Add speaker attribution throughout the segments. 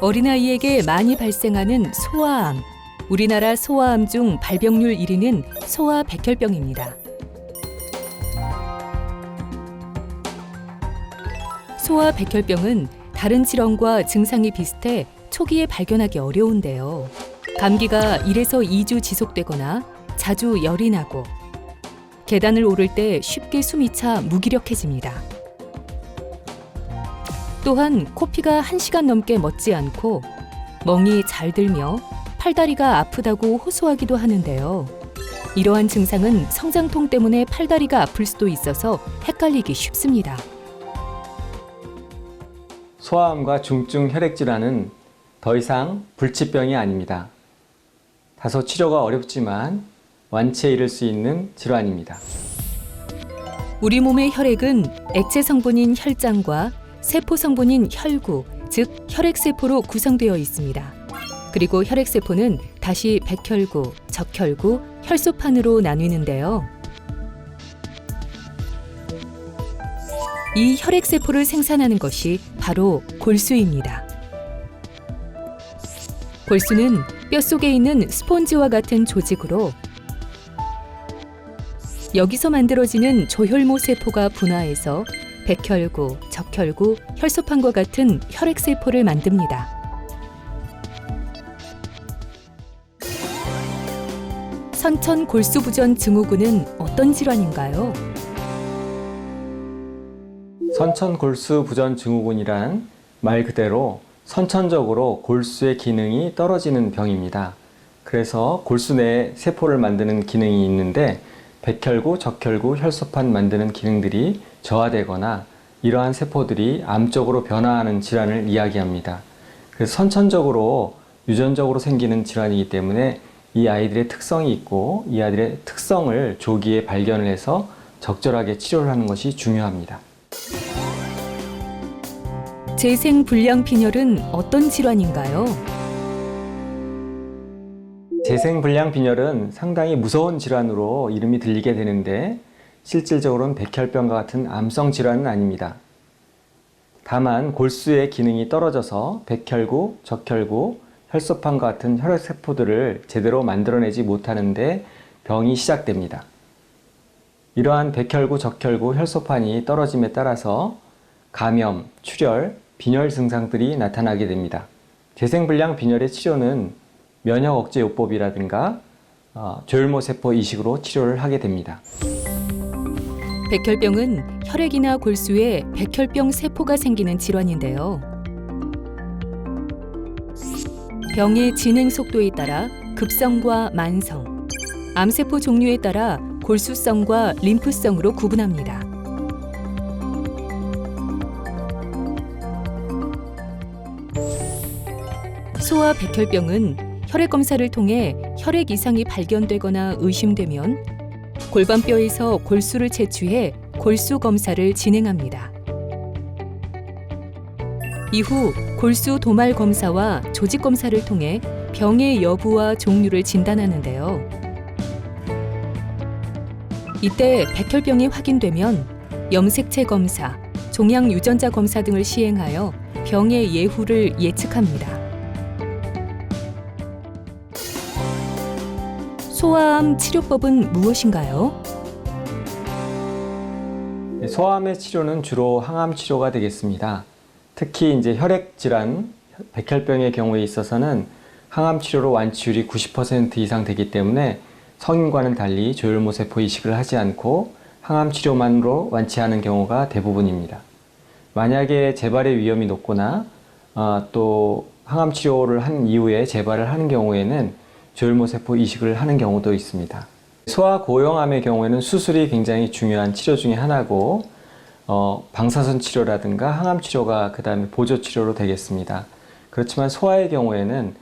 Speaker 1: 어린아이에게 많이 발생하는 소아암. 우리나라 소아암 중 발병률 1위는 소아 백혈병입니다. 소아 백혈병은 다른 질환과 증상이 비슷해 초기에 발견하기 어려운데요. 감기가 1에서 2주 지속되거나 자주 열이 나고 계단을 오를 때 쉽게 숨이 차 무기력해집니다. 또한 코피가 1시간 넘게 멎지 않고 멍이 잘 들며 팔다리가 아프다고 호소하기도 하는데요. 이러한 증상은 성장통 때문에 팔다리가 아플 수도 있어서 헷갈리기 쉽습니다.
Speaker 2: 소아암과 중증 혈액 질환은 더 이상 불치병이 아닙니다. 다소 치료가 어렵지만 완치에 이를 수 있는 질환입니다.
Speaker 1: 우리 몸의 혈액은 액체 성분인 혈장과 세포 성분인 혈구, 즉 혈액세포로 구성되어 있습니다. 그리고 혈액세포는 다시 백혈구, 적혈구, 혈소판으로 나뉘는데요. 이 혈액세포를 생산하는 것이 바로 골수입니다. 골수는 뼛속에 있는 스폰지와 같은 조직으로 여기서 만들어지는 조혈모 세포가 분화해서 백혈구, 적혈구, 혈소판과 같은 혈액세포를 만듭니다. 선천 골수부전 증후군은 어떤 질환인가요?
Speaker 2: 선천 골수 부전 증후군이란 말 그대로 선천적으로 골수의 기능이 떨어지는 병입니다. 그래서 골수 내에 세포를 만드는 기능이 있는데 백혈구, 적혈구, 혈소판 만드는 기능들이 저하되거나 이러한 세포들이 암적으로 변화하는 질환을 이야기합니다. 그래서 선천적으로 유전적으로 생기는 질환이기 때문에 이 아이들의 특성이 있고 이 아이들의 특성을 조기에 발견을 해서 적절하게 치료를 하는 것이 중요합니다.
Speaker 1: 재생 불량 빈혈은 어떤 질환인가요?
Speaker 2: 재생 불량 빈혈은 상당히 무서운 질환으로 이름이 들리게 되는데 실질적으로는 백혈병과 같은 암성 질환은 아닙니다. 다만 골수의 기능이 떨어져서 백혈구, 적혈구, 혈소판과 같은 혈액세포들을 제대로 만들어내지 못하는데 병이 시작됩니다. 이러한 백혈구, 적혈구, 혈소판이 떨어짐에 따라서 감염, 출혈, 빈혈 증상들이 나타나게 됩니다. 재생불량 빈혈의 치료는 면역 억제 요법이라든가 어, 조혈모 세포 이식으로 치료를 하게 됩니다.
Speaker 1: 백혈병은 혈액이나 골수에 백혈병 세포가 생기는 질환인데요. 병의 진행 속도에 따라 급성과 만성, 암세포 종류에 따라 골수성과 림프성으로 구분합니다. 소아 백혈병은 혈액 검사를 통해 혈액 이상이 발견되거나 의심되면 골반뼈에서 골수를 채취해 골수 검사를 진행합니다. 이후 골수 도말 검사와 조직 검사를 통해 병의 여부와 종류를 진단하는데요. 이때 백혈병이 확인되면 염색체 검사, 종양 유전자 검사 등을 시행하여 병의 예후를 예측합니다. 소아암 치료법은 무엇인가요?
Speaker 2: 소아암의 치료는 주로 항암 치료가 되겠습니다. 특히 이제 혈액 질환, 백혈병의 경우에 있어서는 항암 치료로 완치율이 90% 이상 되기 때문에 성인과는 달리 조혈모 세포 이식을 하지 않고 항암 치료만으로 완치하는 경우가 대부분입니다. 만약에 재발의 위험이 높거나 어, 또 항암 치료를 한 이후에 재발을 하는 경우에는 조혈모 세포 이식을 하는 경우도 있습니다. 소아 고형암의 경우에는 수술이 굉장히 중요한 치료 중에 하나고 어, 방사선 치료라든가 항암 치료가 그 다음에 보조 치료로 되겠습니다. 그렇지만 소아의 경우에는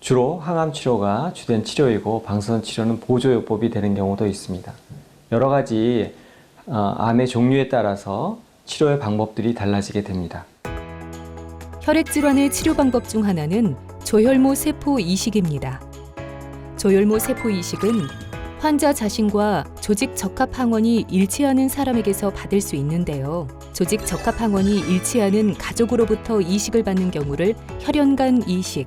Speaker 2: 주로 항암 치료가 주된 치료이고 방사선 치료는 보조요법이 되는 경우도 있습니다. 여러 가지 어, 암의 종류에 따라서 치료의 방법들이 달라지게 됩니다.
Speaker 1: 혈액 질환의 치료 방법 중 하나는 조혈모 세포 이식입니다. 조혈모 세포 이식은 환자 자신과 조직 적합 항원이 일치하는 사람에게서 받을 수 있는데요. 조직 적합 항원이 일치하는 가족으로부터 이식을 받는 경우를 혈연간 이식,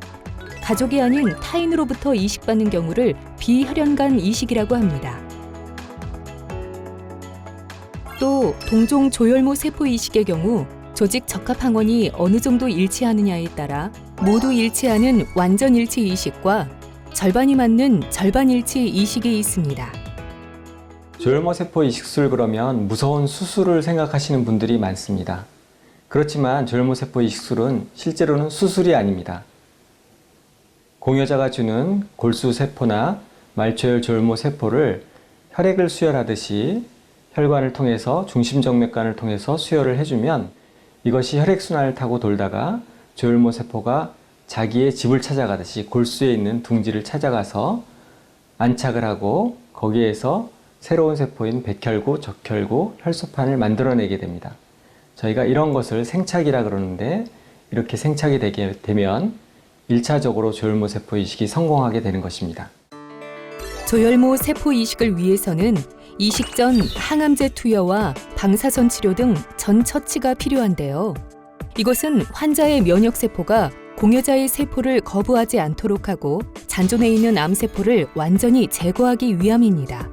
Speaker 1: 가족이 아닌 타인으로부터 이식받는 경우를 비혈연간 이식이라고 합니다. 또 동종 조혈모 세포 이식의 경우 조직 적합 항원이 어느 정도 일치하느냐에 따라 모두 일치하는 완전 일치 이식과 절반이 맞는 절반 일치 이식이 있습니다.
Speaker 2: 조혈모 세포 이식술 그러면 무서운 수술을 생각하시는 분들이 많습니다. 그렇지만 조혈모 세포 이식술은 실제로는 수술이 아닙니다. 공여자가 주는 골수 세포나 말초혈 조혈모 세포를 혈액을 수혈하듯이 혈관을 통해서 중심정맥관을 통해서 수혈을 해주면 이것이 혈액순환을 타고 돌다가 조혈모 세포가 자기의 집을 찾아가듯이 골수에 있는 둥지를 찾아가서 안착을 하고 거기에서 새로운 세포인 백혈구, 적혈구, 혈소판을 만들어내게 됩니다. 저희가 이런 것을 생착이라 그러는데 이렇게 생착이 되게 되면 1차적으로 조혈모 세포 이식이 성공하게 되는 것입니다.
Speaker 1: 조혈모 세포 이식을 위해서는 이식 전 항암제 투여와 방사선 치료 등 전 처치가 필요한데요. 이것은 환자의 면역 세포가 공여자의 세포를 거부하지 않도록 하고 잔존에 있는 암 세포를 완전히 제거하기 위함입니다.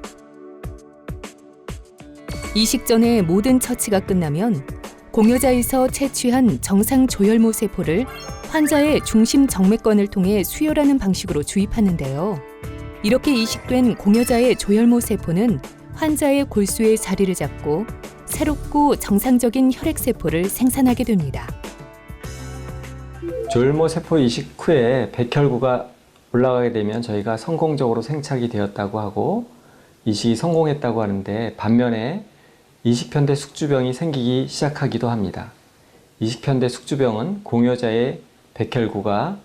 Speaker 1: 이식 전에 모든 처치가 끝나면 공여자에서 채취한 정상 조혈모 세포를 환자의 중심 정맥관을 통해 수혈하는 방식으로 주입하는데요. 이렇게 이식된 공여자의 조혈모 세포는 환자의 골수에 자리를 잡고 새롭고 정상적인 혈액 세포를 생산하게 됩니다.
Speaker 2: 조혈모 세포 이식 후에 백혈구가 올라가게 되면 저희가 성공적으로 생착이 되었다고 하고 이식이 성공했다고 하는데 반면에 이식편대 숙주병이 생기기 시작하기도 합니다. 이식편대 숙주병은 공여자의 백혈구가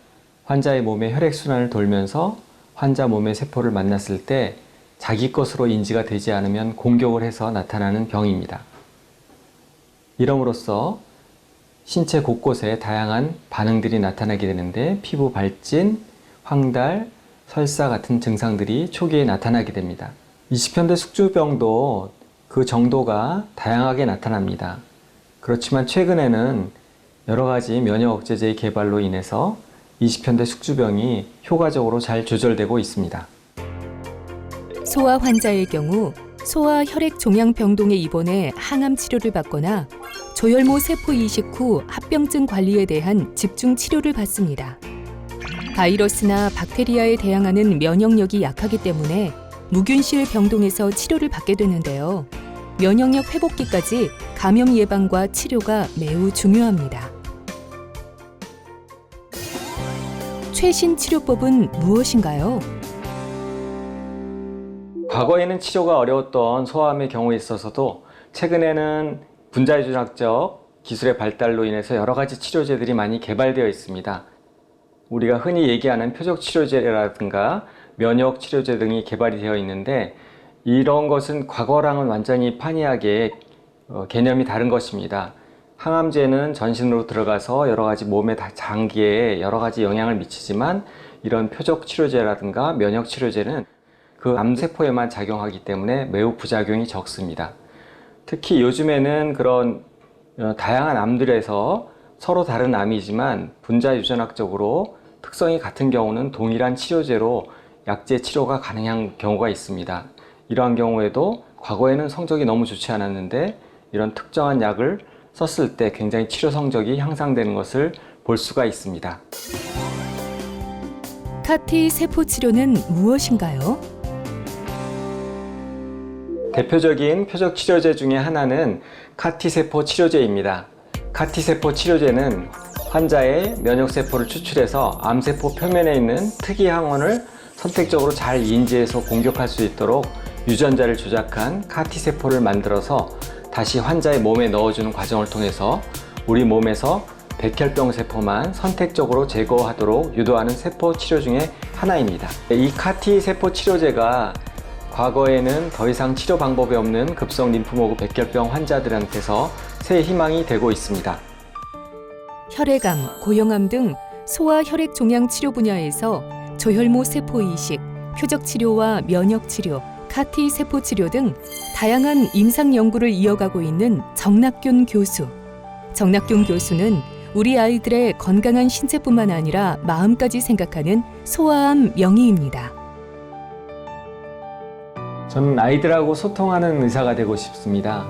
Speaker 2: 환자의 몸에 혈액순환을 돌면서 환자 몸의 세포를 만났을 때 자기 것으로 인지가 되지 않으면 공격을 해서 나타나는 병입니다. 이럼으로써 신체 곳곳에 다양한 반응들이 나타나게 되는데 피부 발진, 황달, 설사 같은 증상들이 초기에 나타나게 됩니다. 20편대 숙주병도 그 정도가 다양하게 나타납니다. 그렇지만 최근에는 여러 가지 면역 억제제의 개발로 인해서 20편대 숙주병이 효과적으로 잘 조절되고 있습니다.
Speaker 1: 소아 환자의 경우 소아 혈액 종양 병동에 입원해 항암 치료를 받거나 조혈모 세포 이식 후 합병증 관리에 대한 집중 치료를 받습니다. 바이러스나 박테리아에 대항하는 면역력이 약하기 때문에 무균실 병동에서 치료를 받게 되는데요. 면역력 회복기까지 감염 예방과 치료가 매우 중요합니다. 최신 치료법은 무엇인가요?
Speaker 2: 과거에는 치료가 어려웠던 소아암의 경우에 있어서도 최근에는 분자유전학적 기술의 발달로 인해서 여러 가지 치료제들이 많이 개발되어 있습니다. 우리가 흔히 얘기하는 표적 치료제라든가 면역 치료제 등이 개발이 되어 있는데 이런 것은 과거랑은 완전히 판이하게 어, 개념이 다른 것입니다. 항암제는 전신으로 들어가서 여러 가지 몸의 다- 장기에 여러 가지 영향을 미치지만 이런 표적 치료제라든가 면역 치료제는 그 암세포에만 작용하기 때문에 매우 부작용이 적습니다. 특히 요즘에는 그런 어, 다양한 암들에서 서로 다른 암이지만 분자 유전학적으로 특성이 같은 경우는 동일한 치료제로 약제 치료가 가능한 경우가 있습니다. 이러한 경우에도 과거에는 성적이 너무 좋지 않았는데 이런 특정한 약을 썼을 때 굉장히 치료 성적이 향상되는 것을 볼 수가 있습니다.
Speaker 1: 카티 세포 치료는 무엇인가요?
Speaker 2: 대표적인 표적 치료제 중에 하나는 카티세포 치료제입니다. 카티세포 치료제는 환자의 면역세포를 추출해서 암세포 표면에 있는 특이 항원을 선택적으로 잘 인지해서 공격할 수 있도록 유전자를 조작한 카티세포를 만들어서 다시 환자의 몸에 넣어주는 과정을 통해서 우리 몸에서 백혈병 세포만 선택적으로 제거하도록 유도하는 세포 치료 중에 하나입니다. 이 카티 세포 치료제가 과거에는 더 이상 치료 방법이 없는 급성 림프모그 백혈병 환자들한테서 새 희망이 되고 있습니다.
Speaker 1: 혈액암, 고형암 등 소아 혈액 종양 치료 분야에서 조혈모 세포 이식, 표적 치료와 면역 치료, 카티 세포 치료 등 다양한 임상 연구를 이어가고 있는 정낙균 교수. 정낙균 교수는 우리 아이들의 건강한 신체뿐만 아니라 마음까지 생각하는 소아암 명의입니다.
Speaker 2: 저는 아이들하고 소통하는 의사가 되고 싶습니다.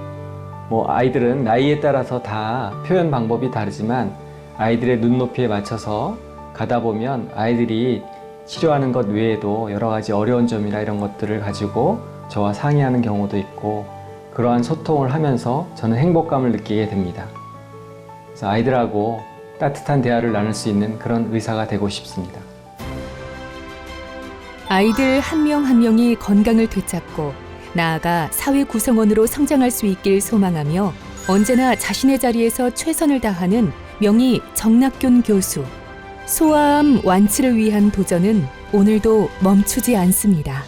Speaker 2: 뭐 아이들은 나이에 따라서 다 표현 방법이 다르지만 아이들의 눈높이에 맞춰서 가다 보면 아이들이 치료하는 것 외에도 여러 가지 어려운 점이나 이런 것들을 가지고 저와 상의하는 경우도 있고 그러한 소통을 하면서 저는 행복감을 느끼게 됩니다. 그래서 아이들하고 따뜻한 대화를 나눌 수 있는 그런 의사가 되고 싶습니다.
Speaker 1: 아이들 한명한 명이 건강을 되찾고 나아가 사회 구성원으로 성장할 수 있길 소망하며 언제나 자신의 자리에서 최선을 다하는 명의 정낙균 교수. 소아암 완치를 위한 도전은 오늘도 멈추지 않습니다.